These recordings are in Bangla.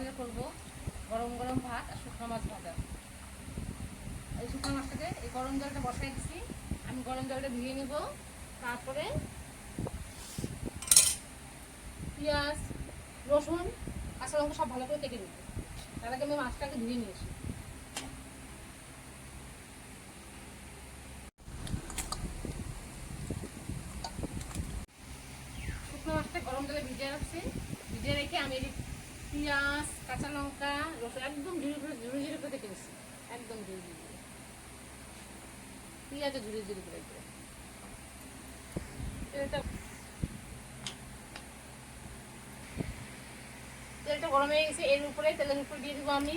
সকালে করব। গরম গরম ভাত আর শুকনো মাছ ভাজা। এই শুকনো মাছটাকে এই গরম জলটা বসাই দিছি। আমি গরম জলটা ধুয়ে নেব। তারপরে পেঁয়াজ, রসুন, কাঁচা লঙ্কা সব ভালো করে কেটে নেব। তার আগে আমি মাছটাকে ধুয়ে নিয়েছি শুকনো মাছটা গরম জলে ভিজিয়ে রাখছি। ভিজিয়ে রেখে আমি পেঁয়াজ, কাঁচা লঙ্কা, রসুন, একদম ঝুড়ি করে ঝুড়ি ঝুড়ি করে কেটে গেছি একদম ঝুড়ি ঝুড়ি করে। পেঁয়াজও ঝুড়ি ঝুড়ি করে করে তেলটা তেলটা গরম হয়ে গেছে, এর উপরে, তেলের উপরে দিয়ে দেবো আমি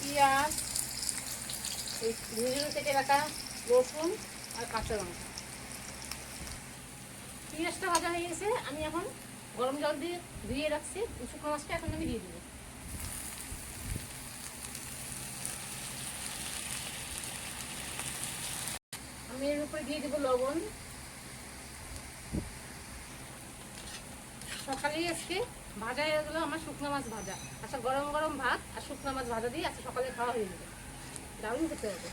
পেঁয়াজ, এই ঝুড়ি ঝুড়ি কেটে রাখা রসুন আর কাঁচা লঙ্কা। পেঁয়াজটা ভাজা হয়ে গেছে, আমি এখন গরম জল দিয়ে ধুয়ে রাখছি শুকনো মাছটা এখন আমি দিয়ে দেবো। আমি এর উপরে দিয়ে দেবো লবণ। সকালেই আজকে ভাজা হয়ে গেলো আমার শুকনো মাছ ভাজা। আচ্ছা গরম গরম ভাত আর শুকনো মাছ ভাজা দিয়ে আজকে সকালে খাওয়া হয়ে যাবে। দারুণ খেতে হবে।